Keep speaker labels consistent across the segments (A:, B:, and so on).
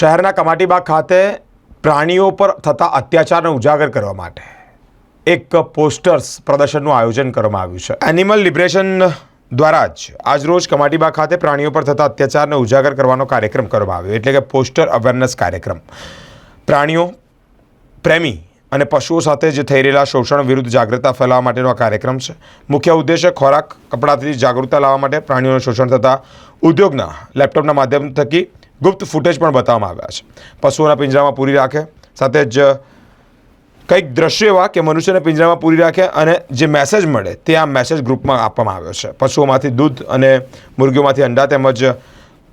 A: શહેરના કમાટીબાગ ખાતે પ્રાણીઓ પર થતા અત્યાચારને ઉજાગર કરવા માટે એક પોસ્ટર્સ પ્રદર્શનનું આયોજન કરવામાં આવ્યું છે. એનિમલ લિબરેશન દ્વારા જ આજરોજ કમાટીબાગ ખાતે પ્રાણીઓ પર થતા અત્યાચારને ઉજાગર કરવાનો કાર્યક્રમ કરવામાં આવ્યો. એટલે કે પોસ્ટર અવેરનેસ કાર્યક્રમ. પ્રાણીઓ, પ્રેમી અને પશુઓ સાથે જે થઈ રહેલા શોષણ વિરુદ્ધ જાગૃતતા ફેલાવવા માટેનો આ કાર્યક્રમ છે. મુખ્ય ઉદ્દેશ્ય ખોરાક, કપડાથી જાગૃતતા લાવવા માટે પ્રાણીઓનું શોષણ થતા ઉદ્યોગના, લેપટોપના માધ્યમ થકી ગુપ્ત ફૂટેજ પણ બતાવવામાં આવ્યા છે. પશુઓના પિંજરામાં પૂરી રાખે, સાથે જ કંઈક દ્રશ્ય એવા કે મનુષ્યને પિંજરામાં પૂરી રાખે અને જે મેસેજ મળે તે આ મેસેજ ગ્રુપમાં આપવામાં આવ્યો છે. પશુઓમાંથી દૂધ અને મુરગીઓમાંથી અંડા તેમજ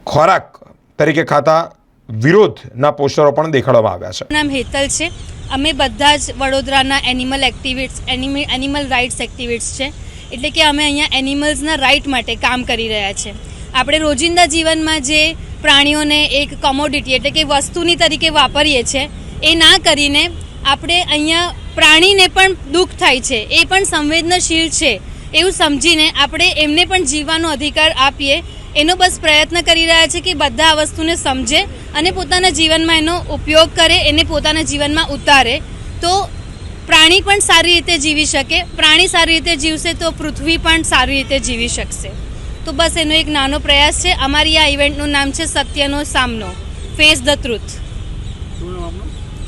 A: ખોરાક તરીકે ખાતા વિરોધના પોસ્ટરો પણ દેખાડવામાં આવ્યા છે.
B: નામ હેતલ છે. અમે બધા જ વડોદરાના animal activists animal rights activists છે. એટલે કે અમે અહીંયા એનિમલ્સના રાઇટ માટે કામ કરી રહ્યા છે. આપણે રોજિંદા જીવનમાં જે પ્રાણીઓને એક કોમોડિટી એટલે કે વસ્તુની તરીકે વાપરીએ છીએ એ ના કરીને આપણે અહીંયા પ્રાણીને પણ દુઃખ થાય છે, એ પણ સંવેદનશીલ છે, એવું સમજીને આપણે એમને પણ જીવવાનો અધિકાર આપીએ, એનો બસ પ્રયત્ન કરી રહ્યા છે કે બધા આ વસ્તુને સમજે અને પોતાના જીવનમાં એનો ઉપયોગ કરે, એને પોતાના જીવનમાં ઉતારે. તો પ્રાણી પણ સારી રીતે જીવી શકે, પ્રાણી સારી રીતે જીવશે તો પૃથ્વી પણ સારી રીતે જીવી શકશે. તો બસ એનો એક નાનો પ્રયાસ છે. અમારી આ ઇવેન્ટનું નામ છે સત્યનો સામનો. Face the truth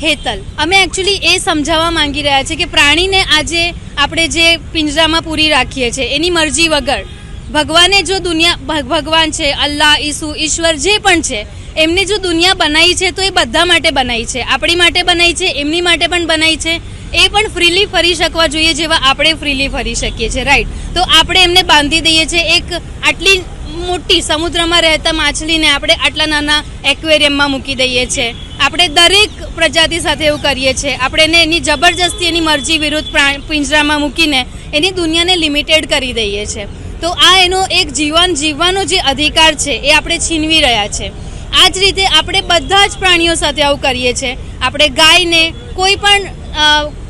B: Hetal. અમે એકચ્યુઅલી એ સમજાવવા માંગી રહ્યા છે કે પ્રાણીને આજે આપણે જે પિંજરામાં પૂરી રાખીએ છીએ એની મરજી વગર ભગવાને જો દુનિયા ભગવાન છે અલ્લાહ ઈસુ ઈશ્વર જે પણ છે એમને જો દુનિયા બનાવી છે, તો એ બધા માટે બનાવી છે. આપણી માટે બનાવી છે, એમની માટે પણ બનાવી છે. એ પણ ફ્રીલી ફરી શકવા જોઈએ જેવા આપણે ફ્રીલી ફરી શકીએ છીએ રાઈટ તો આપણે એમને બાંધી દઈએ છીએ એક આટલી મોટી સમુદ્રમાં રહેતા માછલીને આપણે આટલા નાના એક્વેરિયમમાં મૂકી દઈએ છીએ. આપણે દરેક પ્રજાતિ સાથે એવું કરીએ છીએ. આપણે એને એની જબરજસ્તી, એની મરજી વિરુદ્ધ પિંજરામાં મૂકીને એની દુનિયાને લિમિટેડ કરી દઈએ છીએ. તો આ એનો એક જીવન જીવવાનો જે અધિકાર છે, એ આપણે છીનવી રહ્યા છે આ જ રીતે આપણે બધા જ પ્રાણીઓ સાથે આવું કરીએ છીએ. આપણે ગાયને કોઈ પણ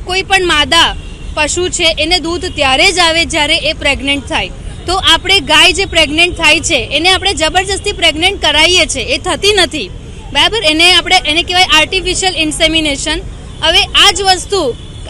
B: કોઈ પણ માદા પશુ છે એને દૂધ ત્યારે જ આવે જ્યારે એ પ્રેગ્નન્ટ થાય. તો આપણે ગાય જે પ્રેગ્નન્ટ થાય છે, એને આપણે જબરજસ્તી પ્રેગ્નન્ટ કરાવીએ છીએ. એ થતી નથી. બરાબર? એને આપણે, એને કહેવાય આર્ટિફિશિયલ ઇન્સેમિનેશન હવે આ જ વસ્તુ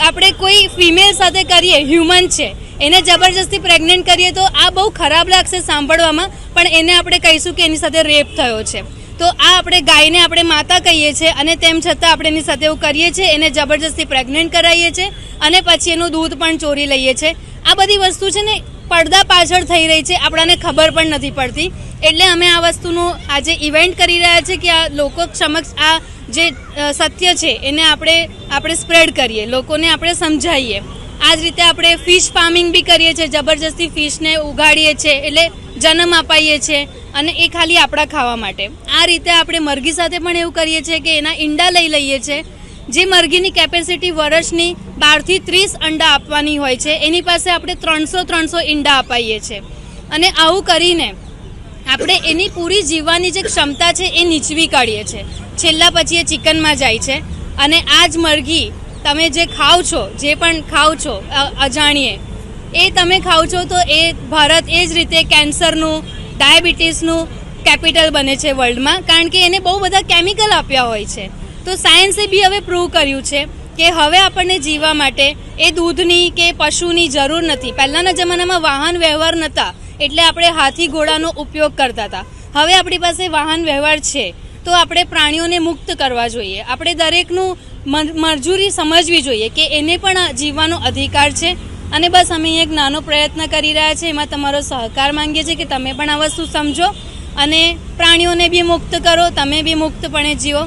B: આપણે કોઈ ફિમેલ સાથે કરીએ હ્યુમન છે, એને જબરજસ્તી પ્રેગ્નન્ટ કરીએ તો આ બહુ ખરાબ લાગશે સાંભળવામાં, પણ એને આપણે કહીશું કે એની સાથે રેપ થયો છે. તો આ આપણે ગાયને આપણે માતા કહીએ છીએ અને તેમ છતાં આપણે એની સાથે એવું કરીએ છીએ, એને જબરજસ્તી પ્રેગ્નન્ટ કરાવીએ છીએ અને પછી એનું દૂધ પણ ચોરી લઈએ છીએ. આ બધી વસ્તુ છે ને પડદા પાછળ થઈ રહી છે, આપણાને ખબર પણ નથી પડતી. એટલે અમે આ વસ્તુનું આજે ઇવેન્ટ કરી રહ્યા છીએ કે આ લોકો સમક્ષ આ જે સત્ય છે, એને આપણે આપણે સ્પ્રેડ કરીએ, લોકોને આપણે સમજાવીએ. આ જ રીતે આપણે ફિશ ફાર્મિંગ બી કરીએ છીએ, જબરજસ્તી ફિશને ઉગાડીએ છીએ, એટલે જન્મ અપાઈએ છીએ અને એ ખાલી આપણા ખાવા માટે. આ રીતે આપણે મરઘી સાથે પણ એવું કરીએ છીએ કે એના ઈંડા લઈ લઈએ છીએ, જે મરઘીની કેપેસિટી વર્ષની બારથી ત્રીસ અંડા આપવાની હોય છે, એની પાસે આપણે ત્રણસો ત્રણસો ઈંડા અપાઈએ છીએ. અને આવું કરીને આપણે એની પૂરી જીવવાની જે ક્ષમતા છે એ નીચવી કાઢીએ છીએ. છેલ્લા પછી એ ચિકનમાં જાય છે. અને આ જ મરઘી તમે જે ખાવ છો, જે પણ ખાઓ છો અજાણીએ, એ તમે ખાવ છો તો એ ભારત એ જ રીતે કેન્સરનું, ડાયાબિટીસનું કેપિટલ બને છે વર્લ્ડમાં, કારણ કે એને બહુ બધા કેમિકલ આપ્યા હોય છે. તો સાયન્સે બી હવે પ્રૂવ કર્યું છે કે હવે આપણને જીવવા માટે એ દૂધની કે પશુની જરૂર નથી. પહેલાંના જમાનામાં વાહન વ્યવહાર નહોતા એટલે આપણે હાથી ઘોડાનો ઉપયોગ કરતા હતા. હવે આપણી પાસે વાહન વ્યવહાર છે. તો આપણે પ્રાણીઓને મુક્ત કરવા જોઈએ. આપણે દરેકનું મજૂરી સમજવી જોઈએ કે એને પણ જીવવાનો અધિકાર છે. અને બસ અમે એક નાનો પ્રયત્ન કરી રહ્યા છીએ એમાં તમારો સહકાર માંગીએ છીએ કે તમે પણ આ વસ્તુ સમજો અને પ્રાણીઓને બી મુક્ત કરો, તમે બી મુક્તપણે જીવો.